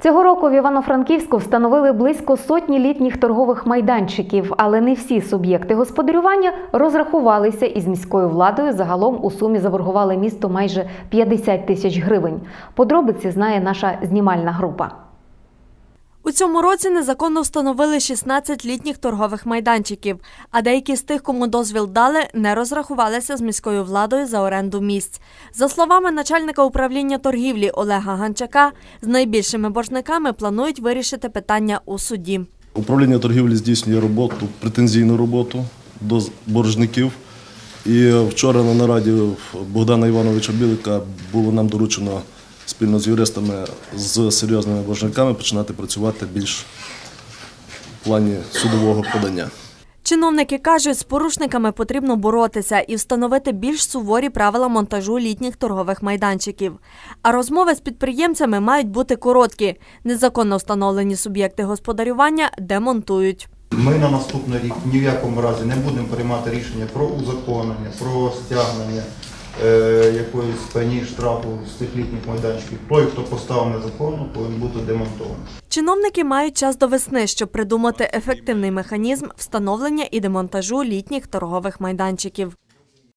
Цього року в Івано-Франківську встановили близько сотні літніх торгових майданчиків, але не всі суб'єкти господарювання розрахувалися із міською владою. Загалом у сумі заборгували місто майже 50 тисяч гривень. Подробиці знає наша знімальна група. У цьому році незаконно встановили 16 літніх торгових майданчиків, а деякі з тих, кому дозвіл дали, не розрахувалися з міською владою за оренду місць. За словами начальника управління торгівлі Олега Ганчака, з найбільшими боржниками планують вирішити питання у суді. Управління торгівлі здійснює роботу, претензійну роботу до боржників. І вчора на нараді Богдана Івановича Білика було нам доручено спільно з юристами з серйозними боржниками починати працювати більш в плані судового подання. Чиновники кажуть, з порушниками потрібно боротися і встановити більш суворі правила монтажу літніх торгових майданчиків. А розмови з підприємцями мають бути короткі. Незаконно встановлені суб'єкти господарювання демонтують. Ми на наступний рік ні в якому разі не будемо приймати рішення про узаконення, про стягнення якоїсь пені штрафу з цих літніх майданчиків. Той, хто поставив незаконно, повинен бути демонтований. Чиновники мають час до весни, щоб придумати ефективний механізм встановлення і демонтажу літніх торгових майданчиків.